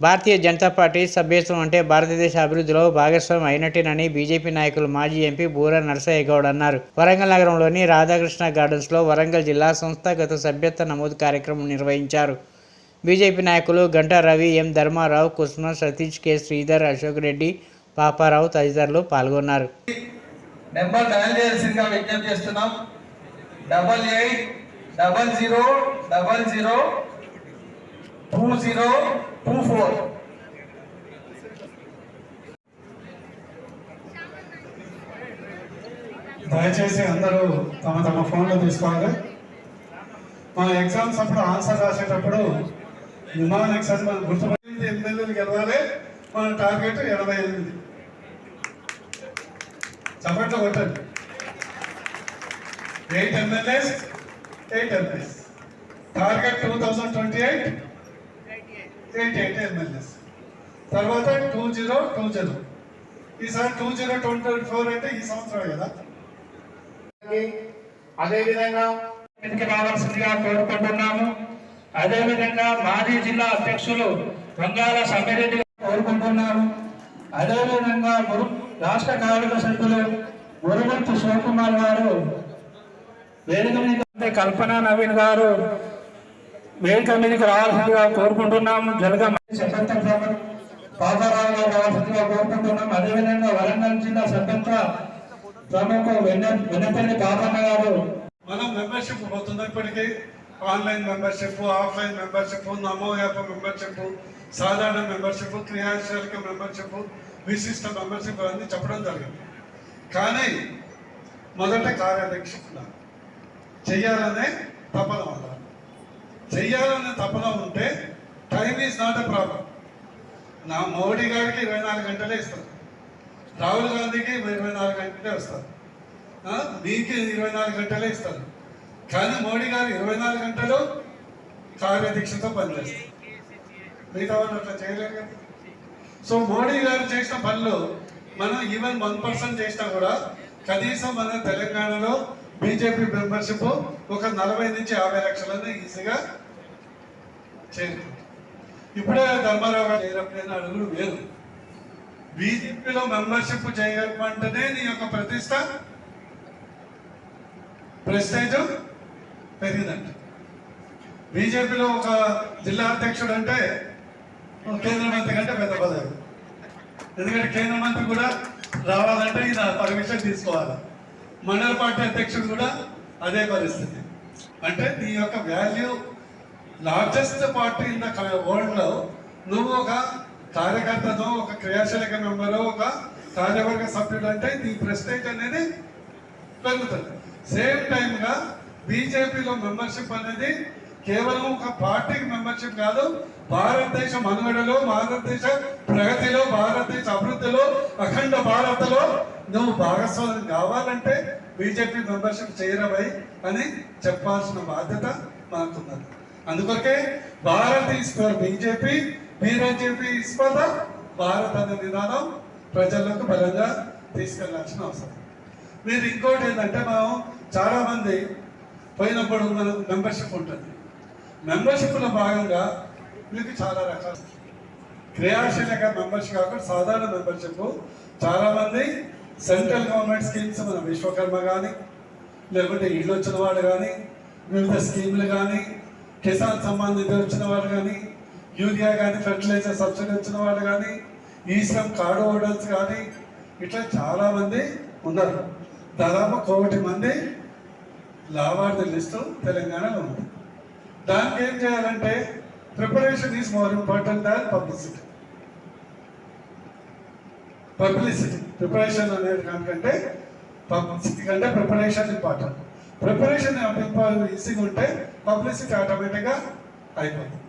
Bharatiya Janata party సభ్యత్వం అంటే భారతదేశ అభివృద్ధిలో భాగస్వామి అయినట్టేనని బీజేపీ నాయకులు మాజీ ఎంపీ బూర నరసయ్య గౌడ్ అన్నారు. వరంగల్ నగరంలోని రాధాకృష్ణ గార్డెన్స్లో వరంగల్ జిల్లా సంస్థాగత సభ్యత్వ నమోదు కార్యక్రమం నిర్వహించారు. బీజేపీ నాయకులు గంటా రవి ఎం ధర్మారావు కుసుమ సతీష్ కె శ్రీధర్ అశోక్ రెడ్డి పాపారావు తదితరులు పాల్గొన్నారు. నెంబర్ డయల్ చేయాల్సిందిగా విజ్ఞప్తి చేస్తున్నాం. Double eight double zero double zero two zero two four దయచేసి అందరూ తమ తమ ఫోన్లో తీసుకోవాలి మన ఎగ్జామ్స్ అప్పుడు ఆన్సర్ రాసేటప్పుడు విమాన ఎగ్జామ్స్ మనం గుర్తుపడింది ఎనిమిది గెలవాలి. మన టార్గెట్ ఎనభై ఎనిమిది. చప్పట్లు కొట్టండి. Eight MLAs eight MLAs target two thousand twenty eight. Eight eight MLAs తర్వాత టూ జీరో టూ జీరో ఈసారి టూ జీరో ట్వంటీ ఫోర్ అంటే ఈ సంవత్సరం కదా? అదేవిధంగా రావాల్సిందిగా కోరుకుంటున్నాము. అదేవిధంగా మాజీ జిల్లా అధ్యక్షులు వంగాల సమ్మిరెడ్డి కోరుకుంటున్నాము అదేవిధంగా మురు రాష్ట్ర కార్మిక సభ్యులు మురుగంటి శివకుమార్ గారు వేదిక మీద కల్పన నవీన్ గారు వేదిక మీదకి రావాల్సిందిగా కోరుకుంటున్నాము జలగం స్వతంత్ర పాపారావు గారు రావాల్సిందిగా కోరుకుంటున్నాం. అదేవిధంగా వరంగల్ జిల్లా స్వతంత్ర ప్రముఖ వెన్న వెన్నపల్లి పాపన్న గారు. మనం మెంబర్షిప్ పోతుంది ఇప్పటికీ. Online membership offline membership Namo app membership సాధారణ మెంబర్షిప్ క్రియాశీలక మెంబర్షిప్ విశిష్ట మెంబర్షిప్ అన్నీ చెప్పడం జరిగింది. కానీ మొదట కార్యాధ్యక్ష ఉండాలి. చెయ్యాలనే తపన ఉండాలి. చెయ్యాలన్న తపన ఉంటే time is not a problem నా మోడీ గారికి ఇరవై నాలుగు గంటలే ఇస్తారు రాహుల్ గాంధీకి ఇరవై నాలుగు గంటలే వస్తారు మీకు ఇరవై నాలుగు గంటలే ఇస్తారు కానీ మోడీ గారు ఇరవై నాలుగు గంటలు కార్యదీక్షతో పనిచేస్తారు. మిగతా వాళ్ళు అట్లా చేయలేరు కదా. సో మోడీ గారు చేసిన పనులు మనం ఈవెన్ వన్ పర్సెంట్ చేసినా కూడా కనీసం మన తెలంగాణలో బీజేపీ మెంబర్షిప్ ఒక నలభై నుంచి యాభై లక్షలని ఈజీగా చేరుకుంది. ఇప్పుడే ధర్మారావు గారు చేరకపోయిన అడుగులు వేరు. బీజేపీలో మెంబర్షిప్ చేయమంటేనే నీ యొక్క ప్రతిష్ట ప్రెస్టేజ్ పెరిగిందంట. బీజేపీలో ఒక జిల్లా అధ్యక్షుడు అంటే కేంద్ర మంత్రి కంటే పెద్ద పదవి. ఎందుకంటే కేంద్ర మంత్రి కూడా రావాలంటే ఈయన పర్మిషన్ తీసుకోవాలి. మండల పార్టీ అధ్యక్షుడు కూడా అదే పరిస్థితి. అంటే నీ యొక్క value largest party in the వరల్డ్లో నువ్వు ఒక కార్యకర్తతో ఒక క్రియాశీలక మెంబరు ఒక కార్యవర్గ సభ్యుడు అంటే నీ ప్రెస్టేజ్ అనేది పెరుగుతుంది. సేమ్ టైంగా బీజేపీలో మెంబర్షిప్ అనేది కేవలం ఒక పార్టీకి మెంబర్షిప్ కాదు భారతదేశ మనుగడలో భారతదేశ ప్రగతిలో భారతదేశ అభివృద్ధిలో అఖండ భారత్లో నువ్వు భాగస్వామ్యం కావాలంటే బీజేపీ మెంబర్షిప్ చేయరవై అని చెప్పాల్సిన బాధ్యత మాకున్నది. అందుకొరకే Bharat is for BJP BJP is for the Bharat అనే నినాదం ప్రజలకు బలంగా తీసుకెళ్ళాల్సిన అవసరం. మీరు ఇంకోటి ఏంటంటే మనం చాలామంది పోయినప్పుడు మనకు మెంబర్షిప్ ఉంటుంది. మెంబర్షిప్లో భాగంగా మీకు చాలా రకాలు. క్రియాశీలక మెంబర్షిప్ కాకుండా సాధారణ మెంబర్షిప్. చాలామంది సెంట్రల్ గవర్నమెంట్ స్కీమ్స్ మన విశ్వకర్మ కానీ లేకుంటే ఇల్లు వచ్చిన వాడు కానీ వివిధ స్కీములు కానీ కిసాన్ సమ్మాన్ నిధి వచ్చిన వాడు కానీ యూరియా కానీ ఫెర్టిలైజర్ సబ్సిడీ వచ్చిన వాడు కానీ ఈ శ్రమ్ కార్డు హోల్డర్స్ కానీ ఇట్లా చాలామంది ఉన్నారు. దాదాపు కోటి మంది లాభార్థుల లిస్టు తెలంగాణలో ఉంది. దానికి ఏం చేయాలంటే preparation is more important than publicity publicity preparation అనేది దానికంటే పబ్లిసిటీ కంటే ప్రిపరేషన్ ఇంపార్టెంట్ ప్రిపరేషన్ ఈజీగా ఉంటే పబ్లిసిటీ ఆటోమేటిక్గా అయిపోతుంది.